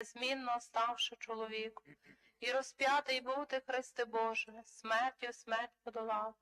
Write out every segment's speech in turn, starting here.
змінно ставши чоловіком, і розп'ятий був ти, Христе Боже, смертю смерть подолав.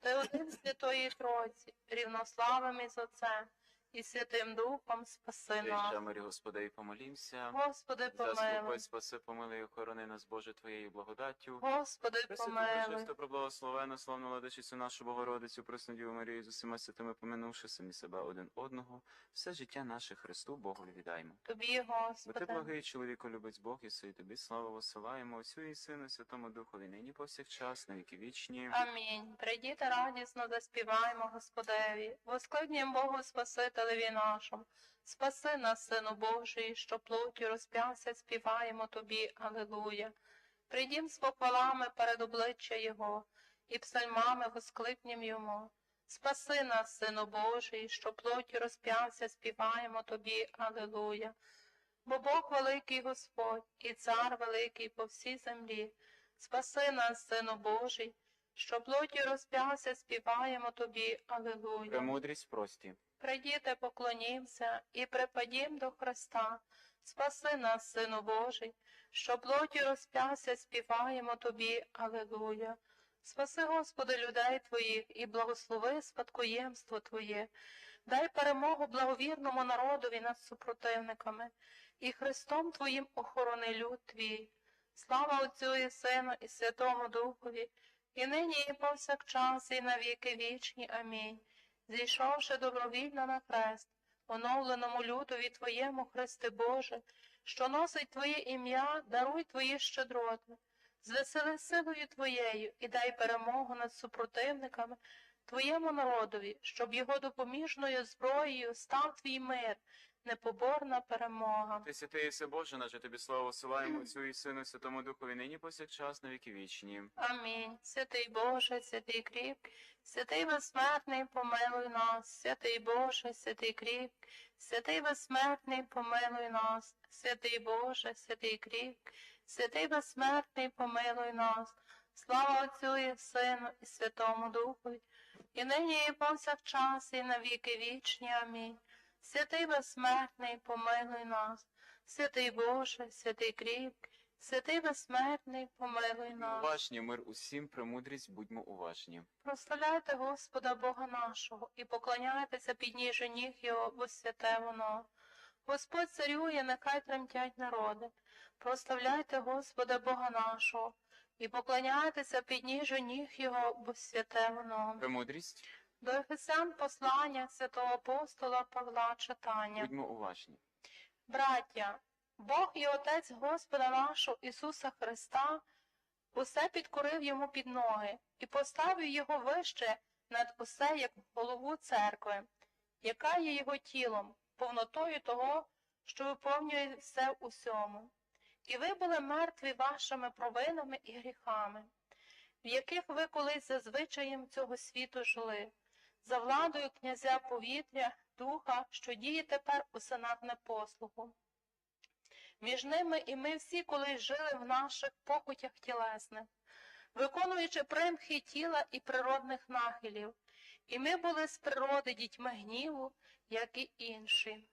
Ти один святої Тройці, рівнославим із Отцем, і Святим Духом спаси нас. Ще мирі, Господи, і помолімся. Господи, помилуй, спаси, помилуй, і охорони нас, Боже, Твоєю благодаттю. Господи, Пресвяту, помилуй. пречисто, преблагословену, славну владичицю нашу Богородицю, Преснодіву Марію, з усіма святими поминувши самі себе один одного, все життя наше Христу Богу віддаймо. Тобі, Бо ти Господи, благий чоловіко любить Бог, і тобі славу висилаємо, Отцю і Сину, Святому Духові, нині повсякчас, на віки вічні. Амінь. Прийдіте радісно, заспіваємо Господеві, воскликнім Богу Спасителеві нашому. Спаси нас, Сину Божий, що плоттю розп'явся, співаємо Тобі, Алилуя. Прийдім з похвалами перед обличчя Його, і псальмами воскликнім Йому. Спаси нас, Сину Божий, що плоттю розп'явся, співаємо Тобі, Алилуя. Бо Бог великий Господь, і цар великий по всій землі. Спаси нас, Сину Божий, що плоттю розп'явся, співаємо Тобі, Алилуя. Премудрість прості. Прийдіте, поклонімся і припадім до Христа. Спаси нас, Сину Божий, що плоттю розп'явся, співаємо Тобі, Алилуя. Спаси, Господи, людей Твоїх і благослови спадкоємство Твоє. Дай перемогу благовірному народові над супротивниками, і Христом Твоїм охорони люд Твій. Слава Отцю і Сину, і Святому Духові, і нині, і повсякчас, і на віки вічні. Амінь зійшовши добровільно на хрест, оновленому лютові Твоєму, Христе Боже, що носить Твоє ім'я, даруй Твої щедроти, звесели силою Твоєю і дай перемогу над супротивниками Твоєму народові, щоб його допоміжною зброєю став Твій мир, непоборна перемога. Ти святий і Боже, наше тобі славу висилаємо, Отцю і Сину, і Святому Духові, нині повсякчас, на віки вічні. Амінь. Святий Боже, святий кріпкий, святий безсмертний, помилуй нас, святий Боже, святий кріпкий, святий безсмертний, помилуй нас, святий Боже, святий кріпкий, святий безсмертний, помилуй нас. Слава Отцю і Сину, і Святому Духові, і нині, і повсякчас, і на віки вічні. Амінь. Святий безсмертний, помилуй нас, святий Боже, святий кріпкий, святий безсмертний, помилуй нас. Уважні, мир усім, премудрість, будьмо уважні. Прославляйте Господа Бога нашого і поклоняйтеся під ніжі ніг Його, бо святе воно. Господь царює, нехай тремтять народи. Прославляйте Господа Бога нашого і поклоняйтеся під ніжі ніг Його, бо святе воно. Премудрість, До Ефесян послання святого апостола Павла читання. будьмо уважні. Браття, Бог і Отець Господа нашого Ісуса Христа усе підкорив йому під ноги і поставив його вище над усе, як голову церкви, яка є його тілом, повнотою того, що виповнює все усьому. І ви були мертві вашими провинами і гріхами, в яких ви колись за звичаєм цього світу жили, за владою князя повітря, духа, що діє тепер у сенат непослугу. Між ними і ми всі колись жили в наших покутях тілесних, виконуючи примхи тіла і природних нахилів, і ми були з природи дітьми гніву, як і інші.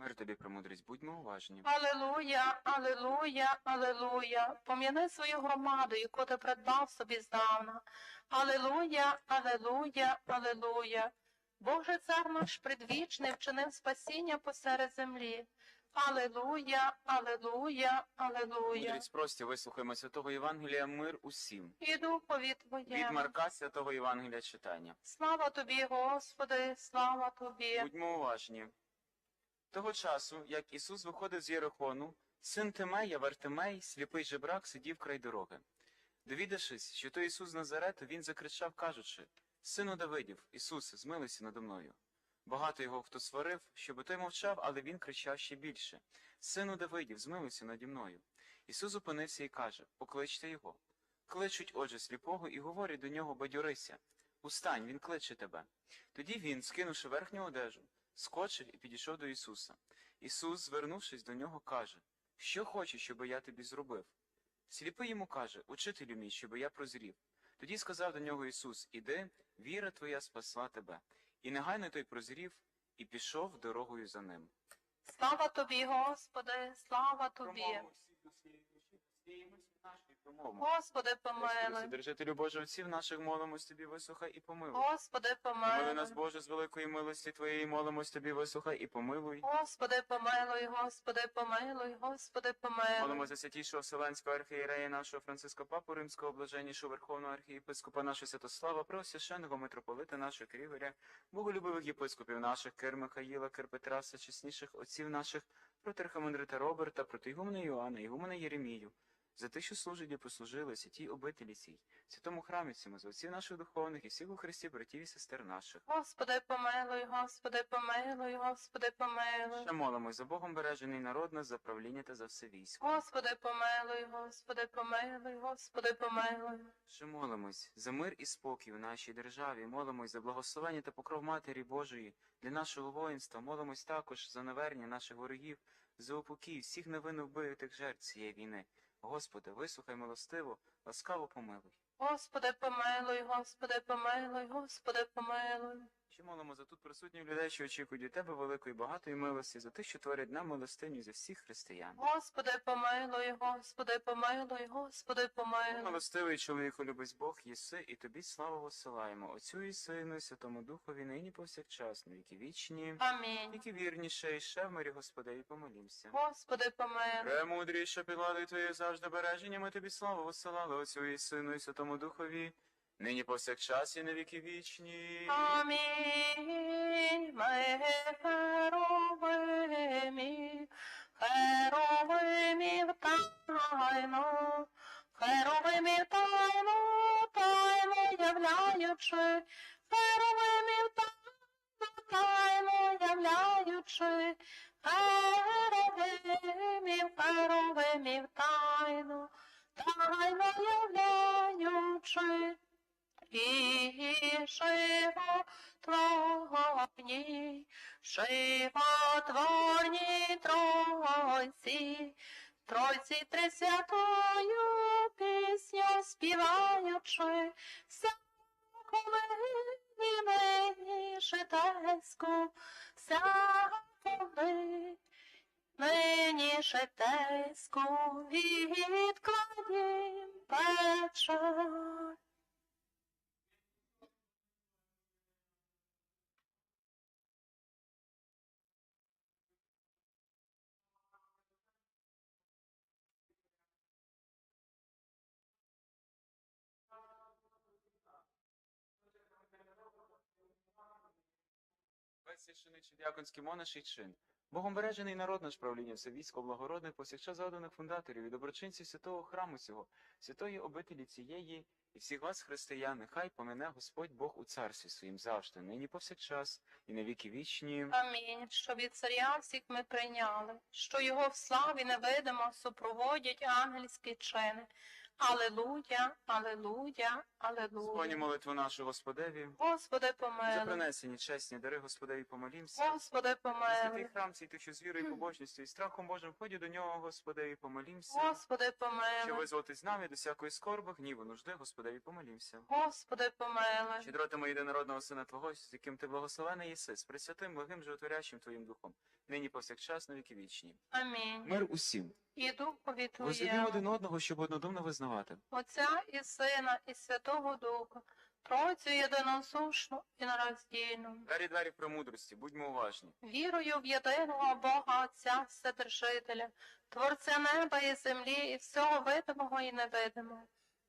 Мир тобі, премудрість, будьмо уважні. Алелуя, алелуя, алелуя. Пом'яни свою громаду, яку ти придбав собі здавна. Алелуя, алелуя, алелуя. Боже цар наш предвічний вчинив спасіння посеред землі. Алелуя, алелуя, алелуя. Мудрість прості, вислухаймо святого Євангелія, мир усім. І духові Від Марка святого Євангелія читання. Слава Тобі, Господи, слава Тобі. Будьмо уважні. Того часу, як Ісус виходив з Єрихону, син Тимея, Вартимей, сліпий жебрак, сидів край дороги. Довідавшись, що то Ісус з він закричав, кажучи, Сину Давидів, Ісусе, змилися надо мною. Багато його хто сварив, щоби той мовчав, але він кричав ще більше. Сину Давидів, змилися наді мною. Ісус зупинився і каже, покличте його. Кличуть, отже, сліпого і говорять до нього, бадьорися. Устань, він кличе тебе. Тоді він, скинувши верхню одежу, скочив і підійшов до Ісуса. Ісус, звернувшись до нього, каже, Що хочеш, щоб я тобі зробив? Сліпий йому каже, Учителю мій, щоб я прозрів. Тоді сказав до нього Ісус, Іди, віра твоя спасла тебе. І негайно той прозрів і пішов дорогою за ним. Слава тобі, Господи, слава тобі. Господи, помилуй. Вседержителю Боже, отців наших молимось тобі, вислухай і помилуй. Господи, Помили нас. Боже, з великої милості Твоєї, молимось тобі, вислухай і помилуй. Господи, помилуй, Господи, помилуй, Господи, помилуй. Молимо за святішого Вселенського архієрея нашого Франциска Папу Римського, блаженнішого Верховного архієпископа нашого Святослава, Преосвященного митрополита нашого Киригоря, боголюбивих єпископів наших, Кир Михаїла, Кир Петра, чесніших отців наших, протерхамандрита Роберта, протиігумена Йоанна, Ігумена Єремію, за тих, що служить і послужили святій обителі цій, святому храмі цьому, за отців наших духовних і всіх у Христі братів і сестер наших. Господи, помилуй, Господи, помилуй, Господи, помилуй. Ще молимось за Богом бережений народ нас, за правління та за все військо. Господи, помилуй, Господи, помилуй, Господи, помилуй. Ще молимось за мир і спокій в нашій державі, молимось за благословення та покров Матері Божої для нашого воїнства, молимось також за навернення наших ворогів, за упокій всіх невинно вбитих жертв цієї війни. Господи, вислухай милостиво, ласкаво помилуй. Господи, помилуй, Господи, помилуй, Господи, помилуй. Ще молимо за тут присутніх людей, що очікують від Тебе великої багатої милості, за тих, що творять нам милостиню за всіх християн. Господи, помилуй, Господи, помилуй, Господи, помилуй. Милостивий чоловіку, любить Бог, єси, і тобі славу посилаємо, Отцю і Сину, і Святому Духові, нині повсякчас, на віки вічні. Амінь. Які вірніше, і ще в мирі Господеві помолімся. Господи, помилуй. Премудріше підлади Твоєю завжди береження, ми тобі славу висилали Отцю і Сину і Святому Духові, нині повсякчас і на віки вічні. Амінь. Ми херовимі, херовимі в тайну, херовимі в тайну, тайну являючи, животворні тройці, тройці трисвятою Весь священичий діаконський монаший чин. Богом бережений народ наш правління, все військо благородних, повсякчас згаданих фундаторів і доброчинців святого храму цього, святої обителі цієї, і всіх вас, християн, нехай помине Господь Бог у царстві своїм завжди, нині повсякчас, і на віки вічні. Амінь, що від царя всіх ми прийняли, що його в славі невидимо супроводять ангельські чини. Алелуя, алелуя, Алелуя. молитву нашу Господеві, Господи, за помилуй, принесені чесні дари Господеві помолімся. Господи, святий помилуй, храм цей тих, що з вірою побожністю і страхом Божим входять до нього, Господеві помолімся. Господи, Що помилуй, з нами до всякої скорби, гніву, нужди, Господеві помолімся. Господи, помилуй. Щедротимо єдинородного Сина Твого, з яким ти благословений єси, з пресвятим, благим, животворящим Твоїм Духом, нині повсякчас на віки вічні. Амінь. Мир усім. І Духові Возлюбімо один одного, щоб однодумно визнавати. Отця і Сина, і Святого Духа, Тройцю єдиносушну і нероздільну. Двері двері премудрості, будьмо уважні. Вірую в єдиного Бога Отця Вседержителя, Творця неба і землі, і всього видимого і невидимого,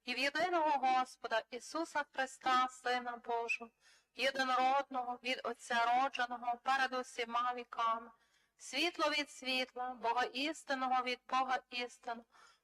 і в єдиного Господа Ісуса Христа, Сина Божого, єдинородного від Отця родженого перед усіма віками, світло від світла, Бога істинного від Бога істину,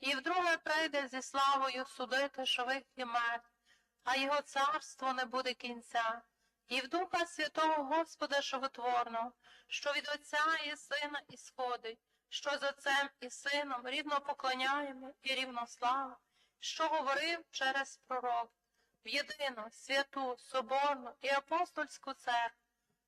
і вдруге прийде зі славою судити живих і мертвих, а його царство не буде кінця. і в Духа Святого Господа Животворного, що від Отця і Сина ісходить, що з Отцем і Сином рівно поклоняємо і рівнославимо, що говорив через пророк, в єдину, святу, соборну і апостольську церкву,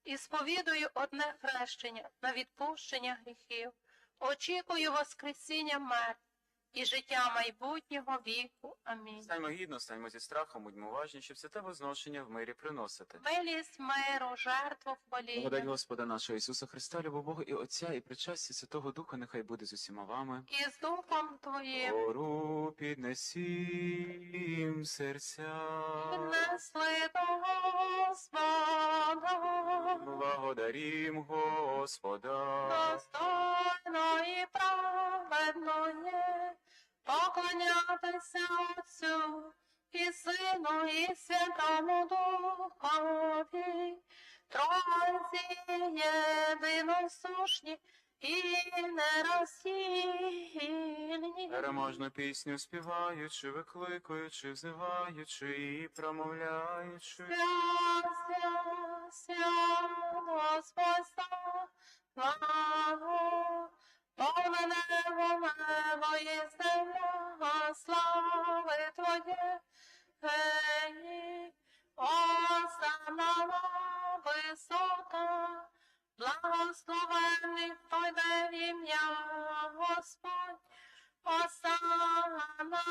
і сповідую одне хрещення на відпущення гріхів, очікую Воскресіння мертвих і життя майбутнього віку. Амінь. Станьмо гідно, станьмо зі страхом, будьмо уважні, щоб святе возношення в мирі приносити. Милість миру, жертву Благодать хваління. Господа нашого Ісуса Христа, любов Бога і Отця, і причастя Святого Духа нехай буде з усіма вами. І з духом твоїм Гору піднесім серця. Несли до Господа, Благодарім Господа. достойно і праведно є, поклонятися Отцю і Сину, і Святому Духові, Тройці єдиносушні і нероздільні. Переможну пісню співаючи, викликаючи, взиваючи і промовляючи. Свят, свят, свят, Господь слава, повне небо, небо і земля, слави Твоє, гені, осана на висота, благословений хто йде ім'я Господь, осана на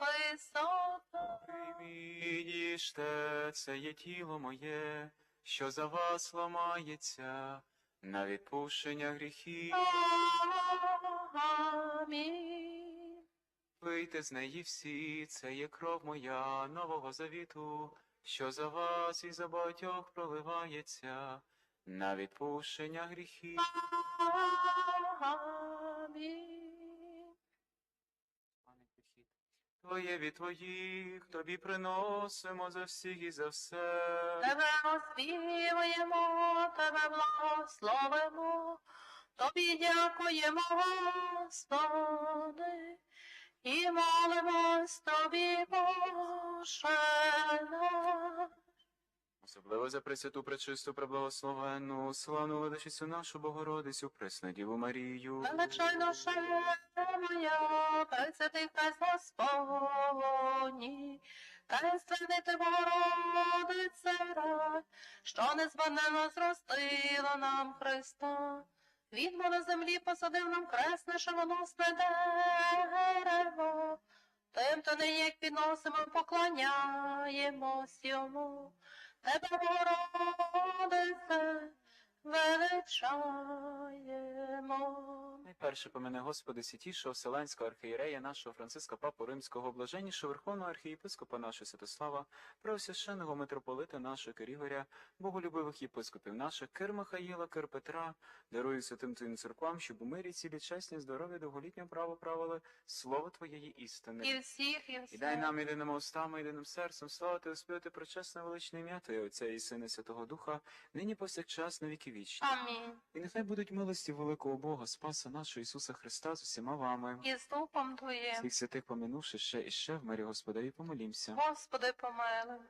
висота. Прийміть, це є тіло моє, що за вас ламається, на відпущення гріхів. Амінь. Вийте з неї всі, це є кров моя нового завіту, що за вас і за багатьох проливається, на відпущення гріхів. Амінь. Твоє від твоїх, тобі приносимо за всіх і за все. Тебе оспівуємо, тебе благословимо, тобі дякуємо, Господи, і молимось тобі, Боже наш. Особливо за пресвяту, пречисту, преблагословенну, славну владичицю нашу Богородицю, пресну Діву Марію. Величай душа моя, пресвятий Хрест Господній, таїнственний ти Богородице рай, що незбагненно зростила нам Христа. Він на землі посадив нам кресне шавоносне дерево, тим то нині, як підносимо, поклоняємось йому. Тебе, Богородице, величаємо. Найперше помине Господи святішого Вселенського архієрея нашого Франциска Папу Римського, блаженнішого Верховного архієпископа нашого Святослава, преосвященого митрополита нашого Кирігоря, боголюбивих єпископів наших, Кир Михаїла, Кир Петра, даруй святим твоїм церквам, щоб у мирі цілі чесні, здоров'я, довголітнього право правили, слово Твоєї істини. І всіх, і І дай нам єдиними устами, єдиним серцем славити, успівати причесне величне ім'я Твоє Отця і Сина Святого Духа, нині повсякчас на віки вічні. Амінь. І нехай будуть милості великого Бога, Спаса нашого Ісуса Христа з усіма вами. І з духом Твоїм. Всіх святих поминувши ще і ще в мирі Господеві помолімся. Господи, помилуй.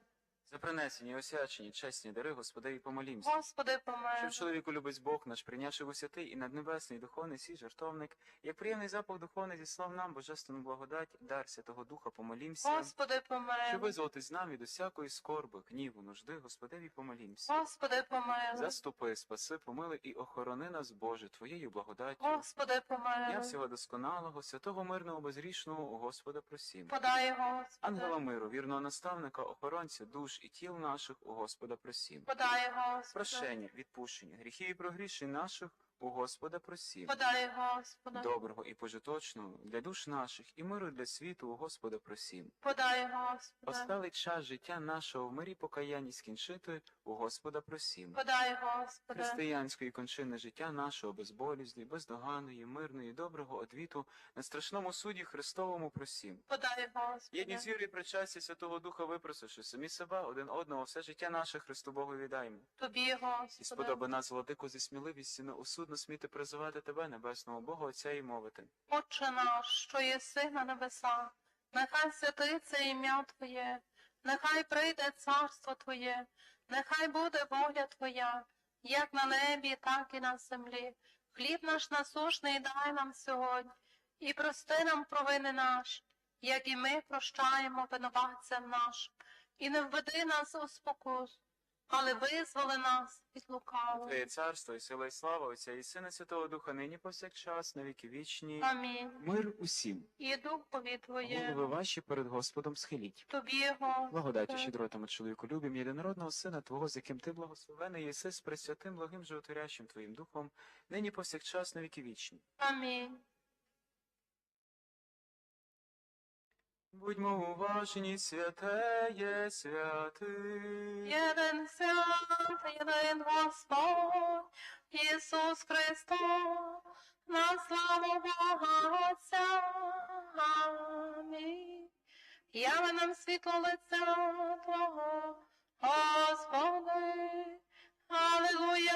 За принесені, освячені, чесні дари Господеві помолімся. Господи, Щоб чоловіку любить Бог наш, прийнявши святий і наднебесний духовний свій жертовник, як приємний запах духовний зіслав нам божественну благодать, дар Святого Духа помолімся. Господи, Щоб помилуй. визволитись нам від усякої скорби, гніву, нужди, Господеві помолімся. Господи, помилуй. Заступи, спаси, помили і охорони нас, Боже, Твоєю благодаттю. Господи, Я помилуй. всього досконалого, святого мирного, безрішного у Господа просім. Подай, Господи. Ангела миру, вірного наставника, охоронця душ і тіл наших у Господа просім. Подай, Господи. Прощення, відпущення, гріхів і прогрішень наших у Господа просім. Подай, Господи. Доброго і пожиточного для душ наших і миру для світу у Господа просім. Подай, Господи. Осталий час життя нашого в мирі покаянні скінчити у Господа просім. Подай, Господи. Християнської кончини життя нашого безболізні, бездоганої, мирної, доброго одвіту на страшному суді Христовому просім. Подай, Господи. Єдність віри і причастя Святого Духа випросивши самі себе, один одного, все життя наше Христу Богу віддаймо. Тобі, І Господи. сподоби нас, владику, зі сміливістю сміти призивати Тебе, Небесного Бога, Отця і мовити. Отче наш, що єси на небесах, нехай святиться ім'я Твоє, нехай прийде царство Твоє, Нехай буде воля Твоя, як на небі, так і на землі. Хліб наш насушний дай нам сьогодні, і прости нам провини наші, як і ми прощаємо винуватцям нашим. І не введи нас у спокусу, але визволи нас від лукавого. Твоє царство і сила і слава Отця і Сина Святого Духа нині повсякчас, на віки вічні. Амінь. Мир усім. І духові Голови ваші перед Господом схиліть. тобі його. Благодаті щедротами чоловіку любим, єдинородного Сина Твого, з яким ти благословений єси з пресвятим, благим животворящим Твоїм Духом, нині повсякчас на віки вічні. Амінь. Будьмо уважні, святеє святий. Єдин свят, єдин Господь, Ісус Христос, на славу Бога Отця. Амінь. Яви нам світло лиця Твого, Господи. Аллилуйя,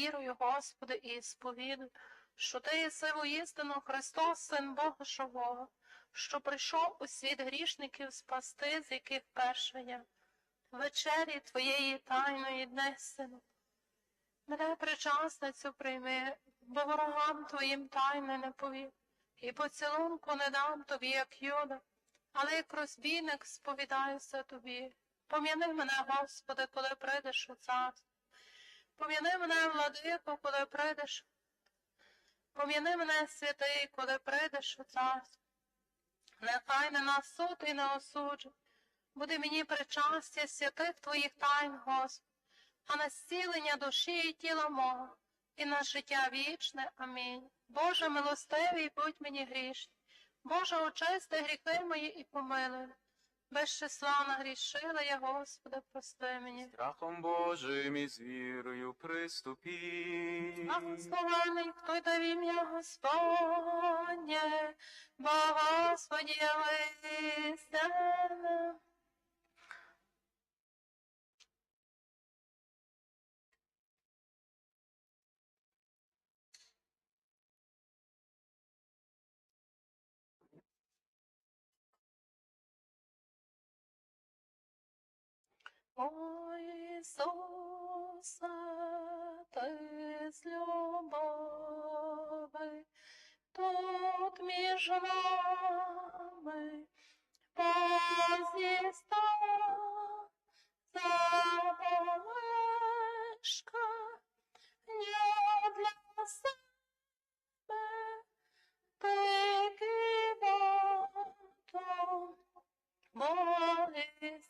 Вірую, Господи, і сповідую, що Ти єси воістину Христос, Син Бога Живого, що прийшов у світ грішників спасти, з яких перша я, вечері Твоєї тайної днесину. Мене причасницю прийми, бо ворогам Твоїм тайни не повів, і поцілунку не дам Тобі, як юда, але як розбійник сповідаюся Тобі. Пом'яни мене, Господи, коли прийдеш у царство. Пом'яни мене, владико, коли прийдеш. Пом'яни мене, святий, коли прийдеш у царство. Нехай не на суд і не осуджу. Буде мені причастя святих твоїх тайн, Господи, а на зцілення душі і тіла мого, і на життя вічне. Амінь. Боже милостивий, будь мені грішний. Боже, очисти гріхи мої і помилуй. Без числа нагрішила я, Господи, прости мені. Страхом Божим і з вірою приступі. Благословений, хто й дав ім'я Господнє, бо Господі я нам. Ой, Ісусе, ти з любови, тут між нами позіста запомешка, не для себе, тільки ботом молися.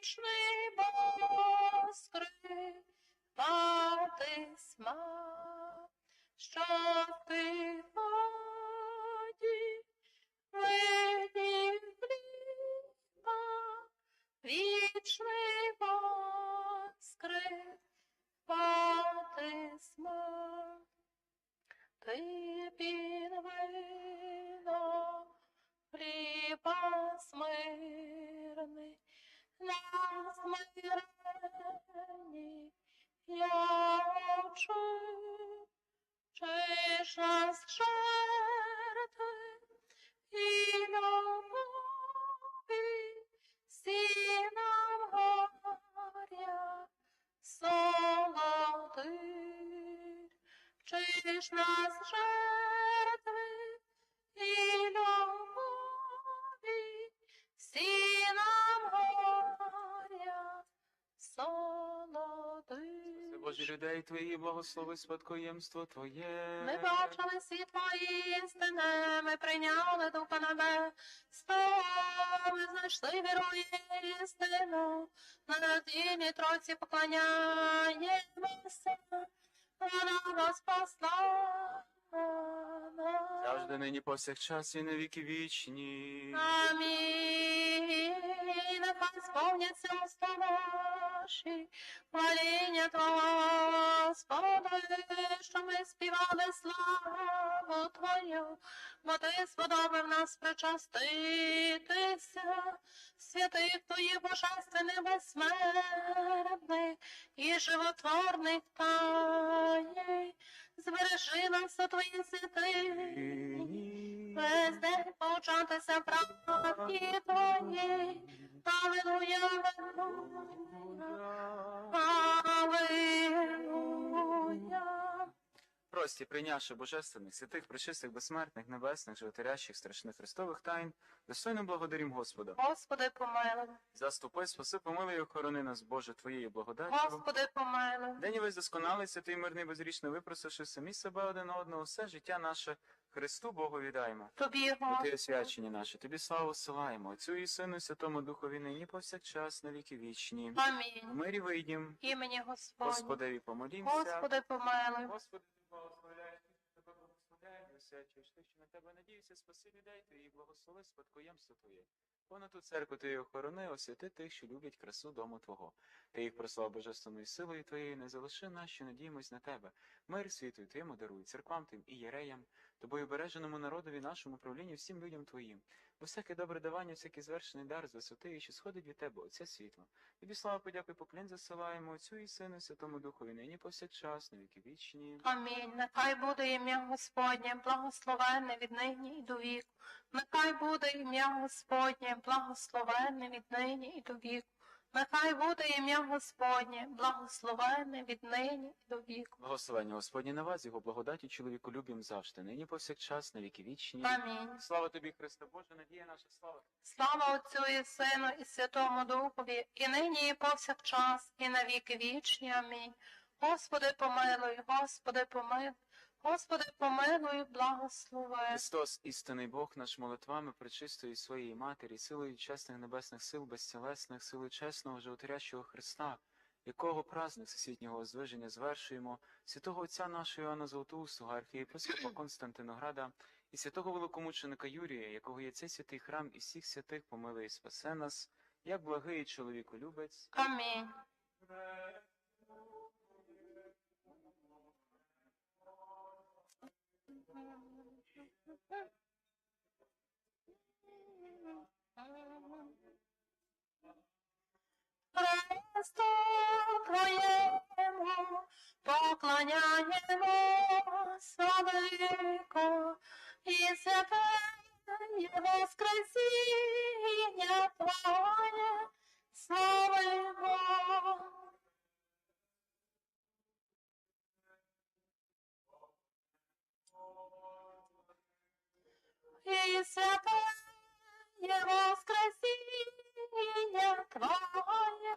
Вічний воскрес, Батисма, що ти Виш нас жертви і любові, всі нам горя солоди. Божі людей твої, благослови спадкоємство Твоє. Ми бачили світло істини, ми прийняли духа небе, ми знайшли віру істину, на надійній троці поклоняємося, вона нас спасла. Завжди нині повсякчас і на віки вічні. Амінь. Нехай сповняться уста наші, моління Твого, Господи, що ми співали славу Твою, бо Ти сподобав нас причаститися, святих Твоїх божественних безсмертних і животворних таїн. Збережи нас у Твої святині. Весь день повчатися правді твої. Прості, прийнявши божественних, святих, пречистих, безсмертних, небесних, животворящих, страшних Христових тайн, достойно благодарім Господа. Господи, помилуй. Заступи, спаси, помилуй і охорони нас, Боже, Твоєю благодаттю. Господи, помилуй. День і весь досконалий, святий мирний безрічно випросивши самі себе один одного, все життя наше Христу Богу віддаємо. Тобі, Бо Ти освячені наші, тобі славу силаємо, Отцю і Сину, і Святому Духові нині повсякчас, на віки вічні. В Амінь. мирі вийдім, Імені Господні. Господеві помолімся. Господи, помилуй. Господи, ти благословляєш, ти тебе благословляє, освячуєш тих, що на тебе надіюся, спаси людей твої, благослови спадкоємство Твоє. Понад ту церкву Ти охорони, освяти тих, що люблять красу дому Твого. Ти їх прослав божественною силою Твоєю, не залиши нас, що надіємось на Тебе. Мир світу Твоєму даруй, церквам Твоїм і єреям, Тобою береженому народові нашому правлінню, всім людям Твоїм. Бо всяке добре давання, всякий звершений дар з висоти, що сходить від Тебе, Отця світла. Тобі слава, подяку і поклін засилаємо Отцю і Сину, Святому Духові, нині повсякчас, на віки вічні. Амінь. Нехай буде ім'я Господнє, благословенне від нині і до віку. Нехай буде ім'я Господнє, благословенне від нині і до віку. Нехай буде ім'я Господнє, благословенне від нині до віку. Благословення Господні на вас, його благодаті чоловіколюбім завжди, нині повсякчас, на віки вічні. Амінь. Слава тобі, Христе Боже, надія наша слава. Слава Отцю і Сину і Святому Духові, і нині, і повсякчас, і на віки вічні. Амінь. Господи, помилуй, Господи, помилуй, Господи, помилуй, благослови. Христос, істинний Бог, наш молитвами пречистої своєї матері, силою чесних небесних сил, безцілесних, силою чесного животворящого Христа, якого праздник всесвітнього озвиження звершуємо, святого Отця нашого Іоанна Золотоустого, архієпископа Константинограда і святого великомученика Юрія, якого є цей святий храм і всіх святих помилує і спасе нас, як благий чоловіколюбець. Амінь. Христу Твоєму поклоняємо велико і святе Воскресіння Твоє славимо. І святе Воскресіння Твоє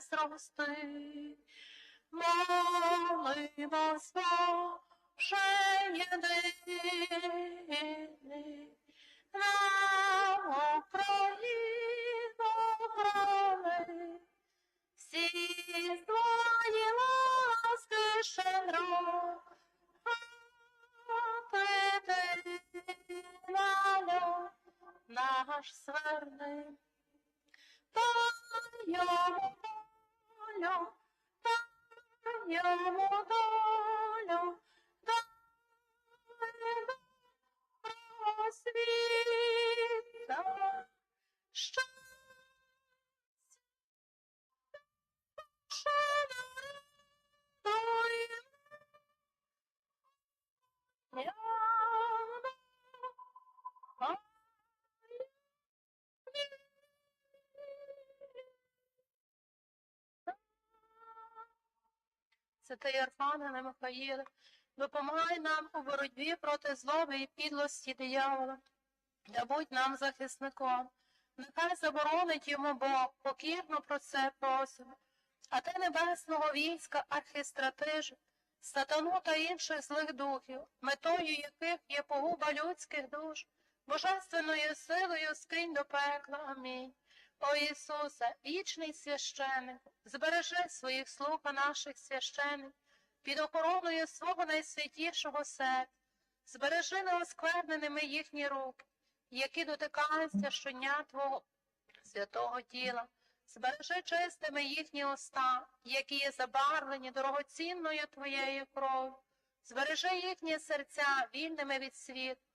зрости, молимось, Боже, єдиний, нам Україну храни, всі твої ласки щедро, ти наш сверни, та йому долю, та йому Святий Архангеле Михаїле, допомагай нам у боротьбі проти злоби і підлості диявола. Да будь нам захисником. Нехай заборонить йому Бог, покірно про це просимо. А ти небесного війська архістратижу, сатану та інших злих духів, метою яких є погуба людських душ, божественною силою скинь до пекла. Амінь. О Ісусе, вічний священик, збережи своїх слуг наших священик під охороною свого найсвятішого серця, збережи неоскверненими їхні руки, які дотикаються щодня Твого святого тіла, збережи чистими їхні уста, які є забарвлені дорогоцінною Твоєю кров'ю, збережи їхні серця вільними від світу,